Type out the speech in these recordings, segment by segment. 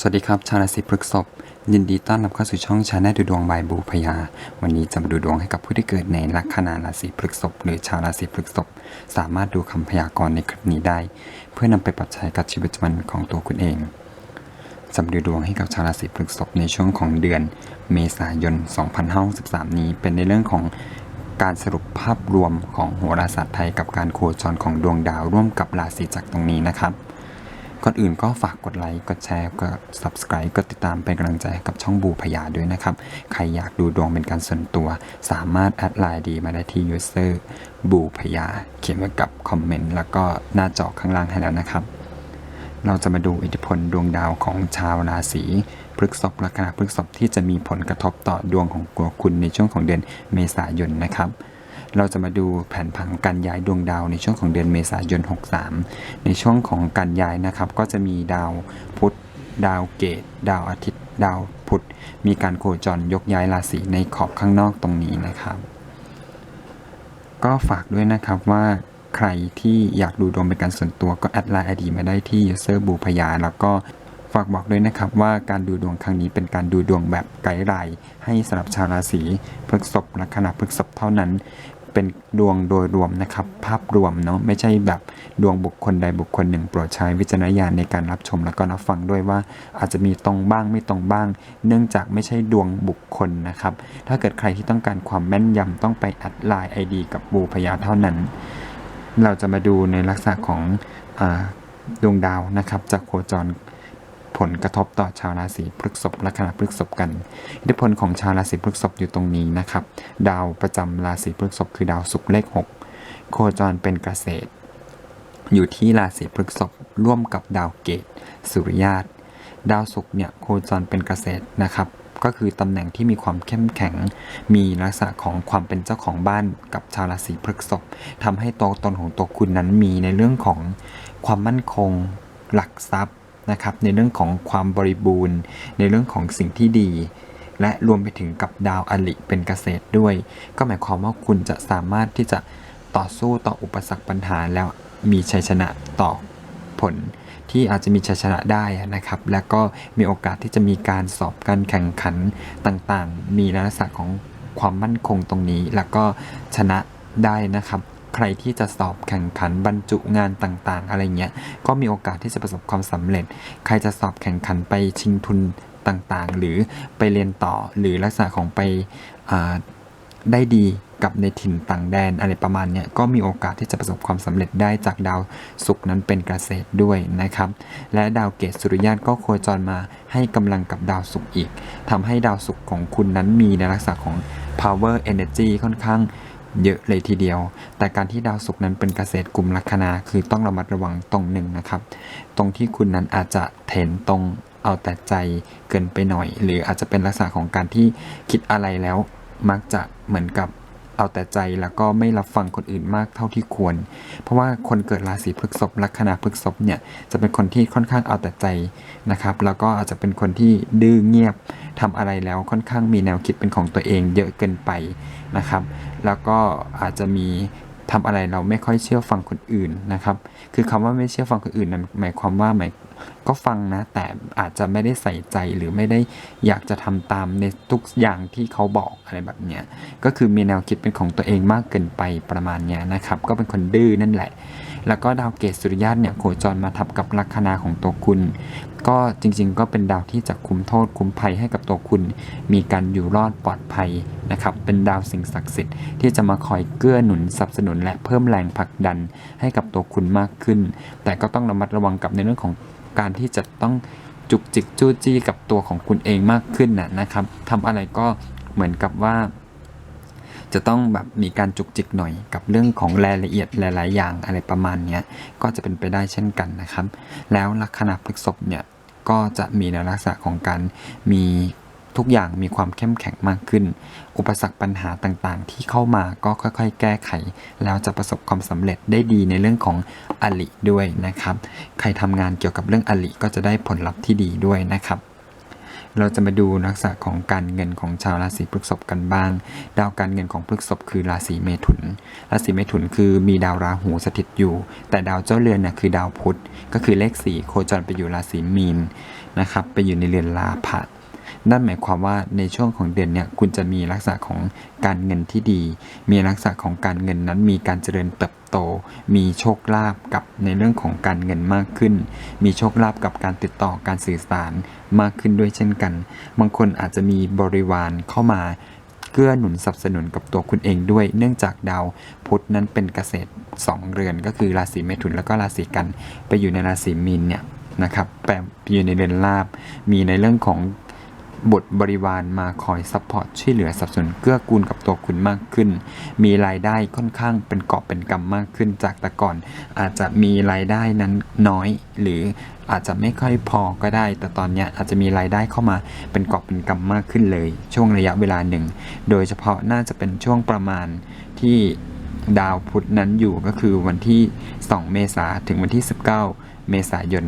สวัสดีครับ ชาวราศีพฤษภยินดีต้อนรับเข้าสู่ช่องชาแนลดูดวงบายบูพยา วันนี้จะมาดูดวงให้กับผู้ที่เกิดในลัคนาราศีพฤษภหรือชาวราศีพฤษภสามารถดูคำพยากรณ์ในคลิปนี้ได้ เพื่อนำไปปรับใช้กับชีวิตประจำวันของตัวคุณเองจะมาดูดวงให้กับชาวราศีพฤษภในช่วงของเดือน เมษายน 2563 นี้เป็นในเรื่องของการสรุปภาพรวมของโหราศาสตร์ไทยกับการโคจรของดวงดาวร่วมกับราศีจักรตรงนี้นะครับ ก่อนอื่นก็ฝากกดไลค์กดแชร์กด subscribe กดติดตามเป็นกำลังใจให้กับช่องบูพยาด้วยนะครับ ใครอยากดูดวงเป็นการส่วนตัว สามารถแอดไลน์ดีมาได้ที่ user บูพยา เขียนไว้กับคอมเมนต์แล้วก็หน้าจอข้างล่างให้แล้วนะครับ เราจะมาดูอิทธิพลดวงดาวของชาวราศีพฤกษภลัคนาพฤกษภที่จะมีผลกระทบต่อดวงของตัวคุณในช่วงของเดือนเมษายนนะครับ เราจะมาดูแผนผังการย้ายดวงดาวในช่วงของเดือนเมษายน 63 ในช่วงของการย้ายนะครับ ก็จะมีดาวพุธ ดาวเกต ดาวอาทิตย์ ดาวพุธ มีการโคจรยกย้ายราศีในขอบข้างนอกตรงนี้นะครับ ก็ฝากด้วยนะครับว่าใครที่อยากดูดวงเป็นการส่วนตัวก็แอดไลน์ไอดีมาได้ที่ user บูพยา แล้วก็ฝากบอกด้วยนะครับว่าการดูดวงครั้งนี้เป็นการดูดวงแบบไกด์ไลน์ให้สำหรับชาวราศีพฤษภลัคนาพฤษภเท่านั้น เป็นดวงโดยรวมนะครับ ภาพรวมเนาะไม่ใช่แบบดวงบุคคลใดบุคคลหนึ่งโปรดใช้วิจารณญาณในการรับชมแล้วก็รับฟังด้วยว่า อาจจะมีตรงบ้างไม่ตรงบ้าง เนื่องจากไม่ใช่ดวงบุคคลนะครับ ถ้าเกิดใครที่ต้องการความแม่นยำต้องไปแอดไลน์ไอดีกับบูพยาเท่านั้น เราจะมาดูในลักษณะของอดวงดาวนะครับจากโคจร ผลกระทบต่อชาวราศีพฤษภลัคนาพฤษภกัน อิทธิพลของชาวราศีพฤษภอยู่ตรงนี้นะครับ ดาวประจำราศีพฤษภคือดาวศุกร์เลข 6 โคจรเป็นเกษตร อยู่ที่ราศีพฤษภร่วมกับดาวเกต สุริยาตดาวศุกร์เนี่ยโคจรเป็นเกษตรนะครับก็คือตำแหน่งที่มีความเข้มแข็ง มีลักษณะของความเป็นเจ้าของบ้านกับชาวราศีพฤษภทำให้ตัวตนของตัวคุณนั้นมีในเรื่องของความมั่นคง หลักทรัพย์ นะครับในเรื่องของความบริบูรณ์ ในเรื่องของสิ่งที่ดี และรวมไปถึงกับดาวอลิเป็นเกษตรด้วย ก็หมายความว่าคุณจะสามารถที่จะต่อสู้ต่ออุปสรรคปัญหาแล้วมีชัยชนะต่อผลที่อาจจะมีชัยชนะได้นะครับ และก็มีโอกาสที่จะมีการสอบการแข่งขันต่างๆ มีลักษณะของความมั่นคงตรงนี้ แล้วก็ชนะได้นะครับ ใครที่จะสอบแข่งขันบรรจุงานต่างๆ อะไรเงี้ยก็มีโอกาสที่จะประสบความสำเร็จ ใครจะสอบแข่งขันไปชิงทุนต่างๆ หรือไปเรียนต่อหรือลักษณะของไปได้ดีกับในถิ่นต่างแดนอะไรประมาณเนี้ยก็มีโอกาสที่จะประสบความสำเร็จได้จากดาวศุกร์นั้นเป็นเกษตรด้วยนะครับ และดาวเกตสุริยะก็โคจรมาให้กำลังกับดาวศุกร์อีกทำให้ดาวศุกร์ของคุณนั้นมีในลักษณะของ power energy ค่อนข้าง เยอะเลยทีเดียว แต่การที่ดาวศุกร์นั้นเป็นเกษตรกลุ่มลัคนาคือต้องระมัดระวังตรงหนึ่งนะครับ ตรงที่คุณนั้นอาจจะเถนตรงเอาแต่ใจเกินไปหน่อย หรืออาจจะเป็นลักษณะของการที่คิดอะไรแล้วมักจะเหมือนกับ เอาแต่ใจแล้วก็ไม่รับฟังคนอื่นมากเท่าที่ควร เพราะว่าคนเกิดราศีพฤษภลัคนาพฤษภเนี่ยจะเป็นคนที่ค่อนข้างเอาแต่ใจนะครับ แล้วก็อาจจะเป็นคนที่ดื้อเงียบทำอะไรแล้วค่อนข้างมีแนวคิดเป็นของตัวเองเยอะเกินไปนะครับ แล้วก็อาจจะมี ทำอะไรเราไม่ค่อยเชื่อฟังคนอื่นนะครับ คือคำว่าไม่เชื่อฟังคนอื่นนั้นหมายความว่าหมายก็ฟังนะ แต่อาจจะไม่ได้ใส่ใจหรือไม่ได้อยากจะทำตามในทุกอย่างที่เขาบอกอะไรแบบเนี้ยก็คือมีแนวคิดเป็นของตัวเองมากเกินไปประมาณเนี้ยนะครับ ก็เป็นคนดื้อนั่นแหละ แล้วก็ดาวเกตสุริยะเนี่ยโคจรมาทับกับลัคนาของตัวคุณ ก็จริงๆ ก็เป็นดาวที่จะคุ้มโทษคุ้มภัยให้กับตัวคุณ มีการอยู่รอดปลอดภัยนะครับ เป็นดาวสิ่งศักดิ์สิทธิ์ที่จะมาคอยเกื้อหนุนสนับสนุนและเพิ่มแรงผลักดันให้กับตัวคุณมากขึ้น แต่ก็ต้องระมัดระวังกับในเรื่องของการที่จะต้องจุกจิกจู้จี้กับตัวของคุณเองมากขึ้นนะนะครับทำอะไรก็เหมือนกับว่า จะต้องแบบมีการจุกจิกหน่อยกับเรื่องของรายละเอียดหลาย ๆ อย่างอะไรประมาณนี้ก็จะเป็นไปได้เช่นกันนะครับ แล้วลัคนาพฤษภเนี่ยก็จะมีในลักษณะของการมีทุกอย่างมีความเข้มแข็งมากขึ้น อุปสรรคปัญหาต่างๆ ที่เข้ามาก็ค่อยๆ แก้ไข แล้วจะประสบความสำเร็จได้ดีในเรื่องของอลิด้วยนะครับ ใครทำงานเกี่ยวกับเรื่องอลิก็จะได้ผลลัพธ์ที่ดีด้วยนะครับ เราจะมาดูลักษณะของการเงินของชาวราศีพฤษภกันบ้าง ดาวการเงินของพฤษภคือราศีเมถุน ราศีเมถุนคือมีดาวราหูสถิตอยู่ แต่ดาวเจ้าเรือนน่ยคือดาวพุธ ก็คือเลขสี่โคจรไปอยู่ราศีมีนนะครับ ไปอยู่ในเรือนลาภะ นั่นหมายความว่าในช่วงของเดือนเนี่ยคุณจะมีลักษณะของการเงินที่ดี มีลักษณะของการเงินนั้นมีการเจริญเติบโต มีโชคลาภกับในเรื่องของการเงินมากขึ้น มีโชคลาภกับการติดต่อการสื่อสารมากขึ้นด้วยเช่นกัน บางคนอาจจะมีบริวารเข้ามาเกื้อหนุนสนับสนุนกับตัวคุณเองด้วย เนื่องจากดาวพุธนั้นเป็นเกษตร 2 เรือนก็คือราศีเมถุนแล้วก็ราศีกัน ไปอยู่ในราศีมีนเนี่ยนะครับแปลอยู่ในเรือนลาบมีในเรื่องของ บุตรบริวารมาคอยซัพพอร์ตช่วยเหลือสับสนุนเกื้อกูลกับตัวคุณมากขึ้น มีรายได้ค่อนข้างเป็นกอบเป็นกำมากขึ้นจากแต่ก่อน อาจจะมีรายได้นั้นน้อย หรืออาจจะไม่ค่อยพอก็ได้ แต่ตอนนี้อาจจะมีรายได้เข้ามาเป็นกอบเป็นกำมากขึ้นเลย ช่วงระยะเวลาหนึ่ง โดยเฉพาะน่าจะเป็นช่วงประมาณที่ดาวพุธนั้นอยู่ก็คือวันที่ 2 เมษาถึงวันที่ 19 เมษายน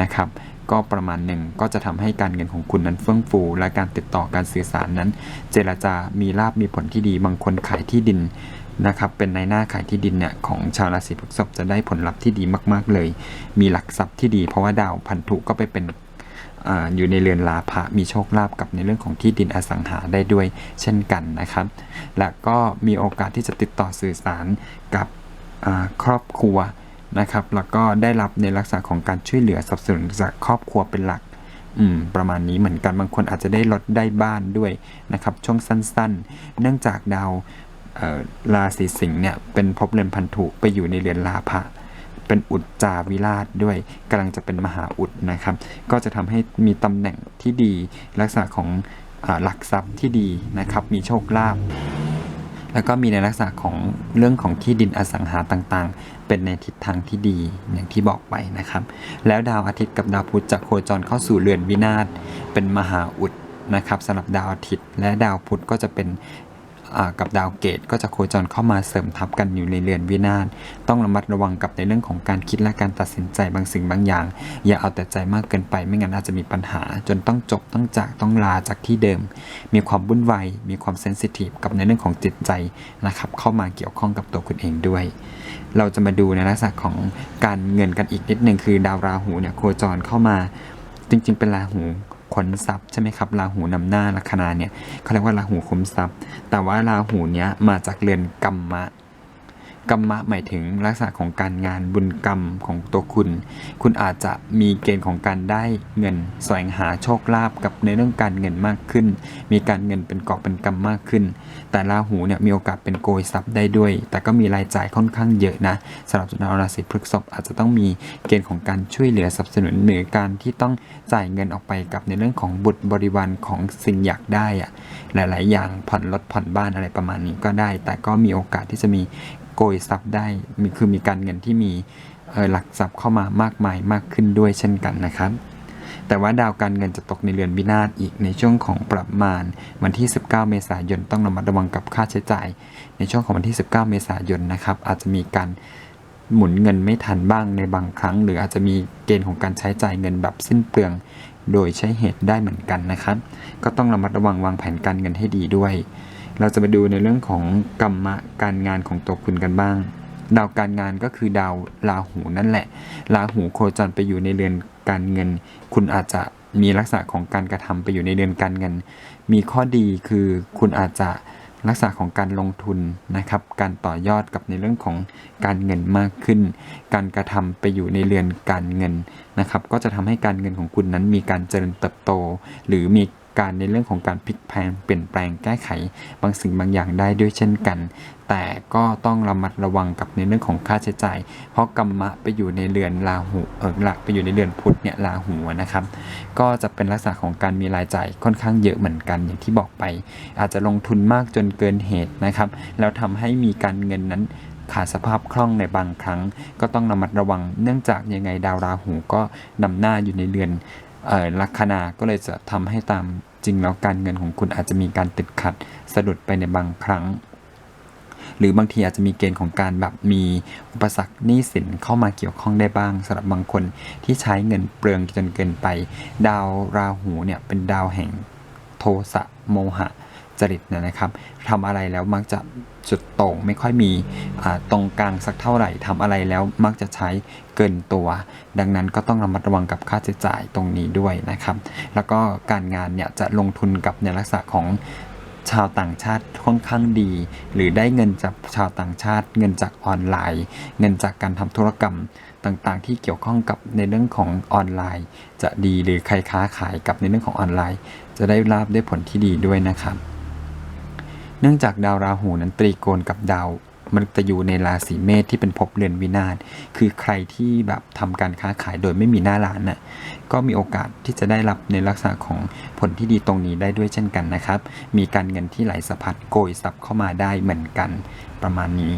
นะครับ ก็ประมาณหนึ่งก็จะทำให้การเงินของคุณนั้นเฟื่องฟู และการติดต่อการสื่อสารนั้น เจรจามีลาบมีผลที่ดีบางคนขายที่ดินนะครับเป็นในหน้าขายที่ดินเนี่ยของชาวราศีพฤษภจะได้ผลลัพธ์ที่ดีมาก ๆ เลย มีหลักทรัพย์ที่ดี เพราะว่าดาวพันธุก็ไปเป็นออยู่ในเรือนลาภะมีโชคลาภกับในเรื่องของที่ดินอสังหาได้ด้วยเช่นกันนะครับ และก็มีโอกาสที่จะติดต่อสื่อสารกับครอบครัว นะครับแล้วก็ได้รับในลักษณะของการช่วยเหลือสนับสนุนจากครอบครัวเป็นหลักอืมประมาณนี้เหมือนกันบางคนอาจจะได้รถได้บ้านด้วยนะครับช่วงสั้นๆ เนื่องจากดาวราศีสิงห์เนี่ยเป็นภพเรือนพันธุไปอยู่ในเรือนลาภะเป็นอุจจาวิราชด้วยกำลังจะเป็นมหาอุดนะครับ ก็จะทำให้มีตำแหน่งที่ดีลักษณะของอหลักทรัพย์ที่ดีนะครับ มีโชคลาภ แล้วก็มีในลักษณะของเรื่องของที่ดินอสังหาต่างๆ เป็นในทิศทางที่ดีอย่างที่บอกไปนะครับ แล้วดาวอาทิตย์กับดาวพุธจะโคจรเข้าสู่เรือนวินาศเป็นมหาอุดนะครับสำหรับดาวอาทิตย์ และดาวพุธก็จะเป็น กับดาวเกตก็จะโคจรเข้ามาเสริมทับกันอยู่ในเรือนวินาศต้องระมัดระวังกับในเรื่องของการคิดและการตัดสินใจบางสิ่งบางอย่าง อย่าเอาแต่ใจมากเกินไป ไม่งั้นอาจจะมีปัญหา จนต้องจบต้องจากต้องลาจากที่เดิม มีความวุ่นวายมีความเซนซิทีฟกับในเรื่องของจิตใจนะครับเข้ามาเกี่ยวข้องกับตัวคุณเองด้วย เราจะมาดูในลักษณะของการเงินกันอีกนิดหนึ่งคือดาวราหูเนี่ยโคจรเข้ามาจริงๆ เป็นราหู ขนทรัพย์ใช่ไหมครับราหูนำหน้าลัคนาเนี่ยเขาเรียกว่าราหูคุ้มทรัพย์ แต่ว่าราหูเนี้ยมาจากเรือนกรรมะ กรรมะหมายถึงลักษณะของการงานบุญกรรมของตัวคุณ คุณอาจจะมีเกณฑ์ของการได้เงินแสวงหาโชคลาภกับในเรื่องการเงินมากขึ้น มีการเงินเป็นกอบเป็นกรรมมากขึ้น แต่ราหูเนี่ยมีโอกาสเป็นโกยทรัพย์ได้ด้วย แต่ก็มีรายจ่ายค่อนข้างเยอะนะสำหรับชาวราศีพฤษภอาจจะต้องมีเกณฑ์ของการช่วยเหลือสนับสนุนหรือการที่ต้องจ่ายเงินออกไปกับในเรื่องของบุตรบริวารของสิ่งอยากได้อะหลาย ๆ อย่างผ่อนรถผ่อนบ้านอะไรประมาณนี้ก็ได้ แต่ก็มีโอกาสที่จะมี โกยทรัพย์ได้มีคือมีการเงินที่มีหลักทรัพย์เข้ามามากมายมากขึ้นด้วยเช่นกันนะครับ แต่ว่าดาวการเงินจะตกในเรือนวินาศอีกในช่วงของประมาณวันที่ 19 เมษายนต้องระมัดระวังกับค่าใช้จ่าย ในช่วงของวันที่ 19 เมษายนนะครับ อาจจะมีการหมุนเงินไม่ทันบ้างในบางครั้ง หรืออาจจะมีเกณฑ์ของการใช้จ่ายเงินแบบสิ้นเปลือง โดยใช้เหตุได้เหมือนกันนะครับ ก็ต้องระมัดระวังวางแผนการเงินให้ดีด้วย เราจะมาดูในเรื่องของกรรมะการงานของตัวคุณกันบ้าง ดาวการงานก็คือดาวราหูนั่นแหละ ราหูโคจรไปอยู่ในเรือนการเงิน คุณอาจจะมีลักษณะของการกระทำไปอยู่ในเรือนการเงิน มีข้อดีคือคุณอาจจะลักษณะของการลงทุนนะครับ การต่อยอดกับในเรื่องของการเงินมากขึ้น การกระทำไปอยู่ในเรือนการเงินนะครับ ก็จะทำให้การเงินของคุณนั้นมีการเจริญเติบโต หรือมี การในเรื่องของการพลิกแพลงเปลี่ยนแปลงแก้ไข บางสิ่งบางอย่างได้ด้วยเช่นกัน แต่ก็ต้องระมัดระวังกับในเรื่องของค่าใช้จ่าย เพราะกรรมะไปอยู่ในเรือนราหูเออละไปอยู่ในเรือนพุธเนี่ยราหูนะครับ ก็จะเป็นลักษณะของการมีรายจ่ายค่อนข้างเยอะเหมือนกันอย่างที่บอกไป อาจจะลงทุนมากจนเกินเหตุนะครับ แล้วทำให้มีการเงินนั้นขาดสภาพคล่องในบางครั้ง ก็ต้องระมัดระวัง เนื่องจากยังไงดาวราหูก็นำหน้าอยู่ในเรือน ลัคนาก็เลยจะทำให้ตามจริงแล้วการเงินของคุณอาจจะมีการติดขัดสะดุดไปในบางครั้ง หรือบางทีอาจจะมีเกณฑ์ของการแบบมีอุปสรรคหนี้สินเข้ามาเกี่ยวข้องได้บ้างสำหรับบางคนที่ใช้เงินเปลืองจนเกินไป ดาวราหูเนี่ยเป็นดาวแห่งโทสะโมหะจริตนะครับทำอะไรแล้วมักจะ จุดโต่งไม่ค่อยมีตรงกลางสักเท่าไหร่ทำอะไรแล้วมักจะใช้เกินตัว ดังนั้นก็ต้องระมัดระวังกับค่าใช้จ่ายตรงนี้ด้วยนะครับ แล้วก็การงานเนี่ยจะลงทุนกับในลักษณะของชาวต่างชาติค่อนข้างดี หรือได้เงินจากชาวต่างชาติ เงินจากออนไลน์ เงินจากการทำธุรกรรมต่างๆ ที่เกี่ยวข้องกับในเรื่องของออนไลน์ จะดีหรือใครค้าขายกับในเรื่องของออนไลน์ จะได้ลาบได้ผลที่ดีด้วยนะครับ เนื่องจากดาวราหูนั้นตรีโกณกับดาวมฤตยูในราศีเมษที่เป็นภพเรือนวินาศคือใครที่แบบทำการค้าขายโดยไม่มีหน้าร้านน่ะก็มีโอกาสที่จะได้รับในลักษณะของผลที่ดีตรงนี้ได้ด้วยเช่นกันนะครับ มีการเงินที่ไหลสะพัดโกยซับเข้ามาได้เหมือนกันประมาณนี้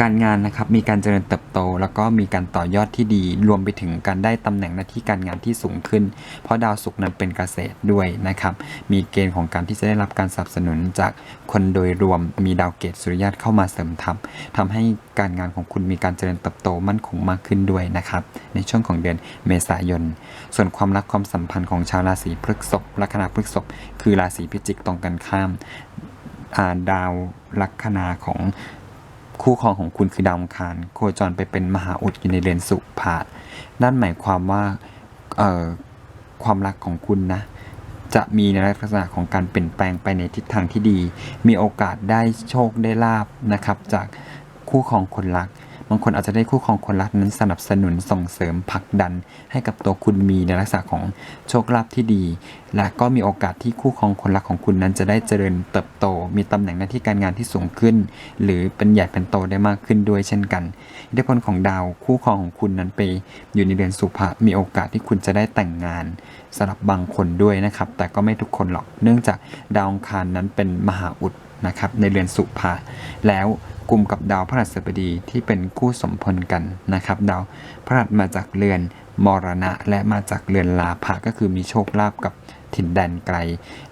การงานนะครับมีการเจริญเติบโต แล้วก็มีการต่อยอดที่ดี รวมไปถึงการได้ตำแหน่งหน้าที่การงานที่สูงขึ้น เพราะดาวศุกร์นั้นเป็นเกษตรด้วยนะครับมีเกณฑ์ของการที่จะได้รับการสนับสนุนจากคนโดยรวมมีดาวเกตสุริยะเข้ามาเสริมทัพทำให้การงานของคุณมีการเจริญเติบโตมั่นคงมากขึ้นด้วยนะครับในช่วงของเดือนเมษายน ส่วนความรักความสัมพันธ์ของชาวราศีพฤษภลัคนาพฤษภคือราศีพิจิกตรงกันข้ามาดาวลัคนาของ คู่ครองของคุณคือดาวอังคารโคจรไปเป็นมหาอุดอยู่ในเรือนสุภานั่นหมายความว่าเอ่อความรักของคุณนะ จะมีในลักษณะของการเปลี่ยนแปลงไปในทิศทางที่ดี มีโอกาสได้โชคได้ลาบนะครับ จากคู่ครองคนรัก บางคนอาจจะได้คู่ครองคนรักนั้นสนับสนุนส่งเสริมผลักดัน ให้กับตัวคุณมีในลักษณะของโชคลาภที่ดี และก็มีโอกาสที่คู่ครองคนรักของคุณนั้นจะได้เจริญเติบโต มีตำแหน่งหน้าที่การงานที่สูงขึ้น หรือเป็นใหญ่เป็นโตได้มากขึ้นด้วยเช่นกันอิทธิพลของดาวคู่ครองของคุณนั้นไปอยู่ในเดือนสุภะมีโอกาสที่คุณจะได้แต่งงานสำหรับบางคนด้วยนะครับ แต่ก็ไม่ทุกคนหรอกเนื่องจากดาวองคารนั้นเป็นมหาอุดนะครับในเรือนสุภะแล้ว กลุ่มกับดาวพฤหัสบดีที่เป็นคู่สมพลกันนะครับ ดาวพฤหัสมาจากเรือนมรณะ และมาจากเรือนลาภะก็คือมีโชคลาภกับถิ่นแดนไกล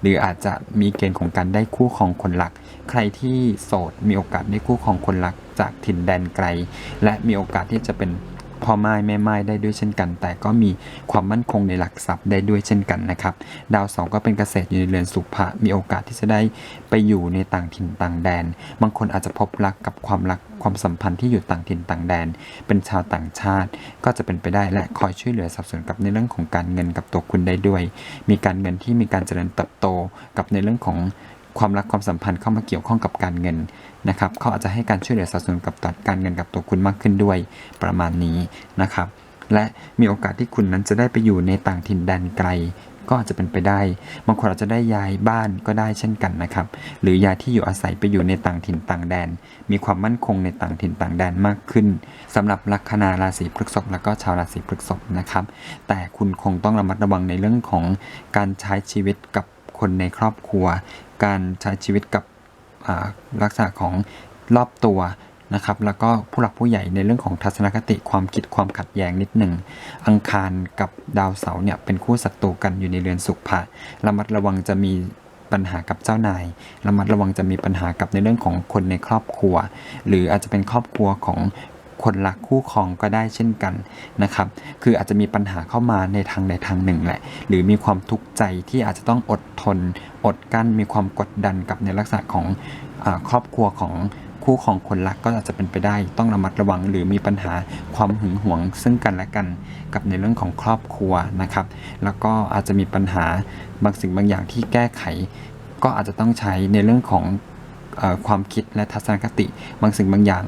หรืออาจจะมีเกณฑ์ของการได้คู่ของคนหลัก ใครที่โสดมีโอกาสได้คู่ของคนรักจากถิ่นแดนไกล และมีโอกาสที่จะเป็น พ่อไม้แม่ไม้ได้ด้วยเช่นกัน แต่ก็มีความมั่นคงในหลักทรัพย์ได้ด้วยเช่นกันนะครับ ดาวสองก็เป็นเกษตรอยู่ในเรือนสุภะมีโอกาสที่จะได้ไปอยู่ในต่างถิ่นต่างแดน บางคนอาจจะพบรักกับความรักความสัมพันธ์ที่อยู่ต่างถิ่นต่างแดน เป็นชาวต่างชาติ ก็จะเป็นไปได้และคอยช่วยเหลือสนับสนุนกับในเรื่องของการเงินกับตัวคุณได้ด้วย มีการเงินที่มีการเจริญเติบโตกับในเรื่องของ ความรักความสัมพันธ์เข้ามาเกี่ยวข้องกับการเงินนะครับเขาอาจจะให้การช่วยเหลือสนับสนุนกับตัดการเงินกับตัวคุณมากขึ้นด้วยประมาณนี้นะครับ และมีโอกาสที่คุณนั้นจะได้ไปอยู่ในต่างถิ่นแดนไกล ก็อาจจะเป็นไปได้ บางคนอาจจะได้ย้ายบ้านก็ได้เช่นกันนะครับ หรือย้ายที่อยู่อาศัยไปอยู่ในต่างถิ่นต่างแดน มีความมั่นคงในต่างถิ่นต่างแดนมากขึ้นสำหรับลัคนาราศีพฤษภแล้วก็ชาวราศีพฤษภนะครับ แต่คุณคงต้องระมัดระวังในเรื่องของการใช้ชีวิตกับคนในครอบครัว การใช้ชีวิตกับลักษณะของรอบตัวนะครับ แล้วก็ผู้หลักผู้ใหญ่ในเรื่องของทัศนคติความคิดความขัดแย้งนิดหนึ่ง อังคารกับดาวเสาร์เนี่ยเป็นคู่ศัตรูกันอยู่ในเรือนสุขภะระมัดระวังจะมีปัญหากับเจ้านาย ระมัดระวังจะมีปัญหากับในเรื่องของคนในครอบครัว หรืออาจจะเป็นครอบครัวของ คนรักคู่ครองก็ได้เช่นกันนะครับ คืออาจจะมีปัญหาเข้ามาในทางใดทางหนึ่งแหละ หรือมีความทุกข์ใจที่อาจจะต้องอดทน อดกั้น มีความกดดันกับในลักษณะของอครอบครัวของคู่ของคนรักก็อาจจะเป็นไปได้ ต้องระมัดระวังหรือมีปัญหาความหึงหวง ซึ่งกันและกันกับในเรื่องของครอบครัวนะครับ แล้วก็อาจจะมีปัญหาบางสิ่งบางอย่างที่แก้ไข ก็อาจจะต้องใช้ในเรื่องของอความคิดและทัศนคติ บางสิ่งบางอย่าง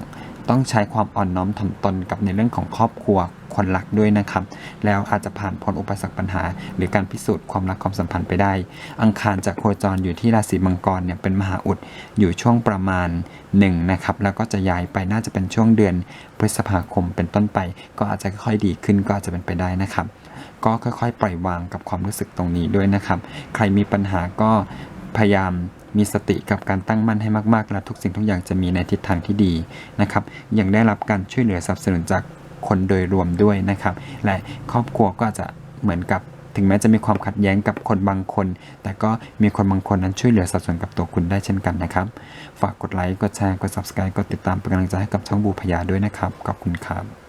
ต้องใช้ความอ่อนน้อมถ่อมตนกับในเรื่องของครอบครัวคนรักด้วยนะครับ แล้วอาจจะผ่านพ้นอุปสรรคปัญหา หรือการพิสูจน์ความรักความสัมพันธ์ไปได้ อังคารจะโคจรอยู่ที่ราศีมังกรเนี่ยเป็นมหาอุดอยู่ช่วงประมาณหนึ่งนะครับแล้วก็จะย้ายไปน่าจะเป็นช่วงเดือนพฤษภาคมเป็นต้นไป ก็อาจจะค่อยดีขึ้นก็อาจจะเป็นไปได้นะครับ ก็ค่อยๆ ปล่อยวางกับความรู้สึกตรงนี้ด้วยนะครับ ใครมีปัญหาก็พยายาม มีสติกับการตั้งมั่นให้มากๆ และทุกสิ่งทุกอย่างจะมีในทิศทางที่ดีนะครับยังได้รับการช่วยเหลือสนับสนุนจากคนโดยรวมด้วยนะครับ และครอบครัวก็จจะเหมือนกับถึงแม้จะมีความขัดแย้งกับคนบางคน แต่ก็มีคนบางคนนั้นช่วยเหลือสนับสนุนกับตัวคุณได้เช่นกันนะครับ ฝากกดไลค์ กดแชร์ กด subscribe กดติดตามเป็นกำลังใจให้กับช่องบูพยาด้วยนะครับ ขอบคุณครับ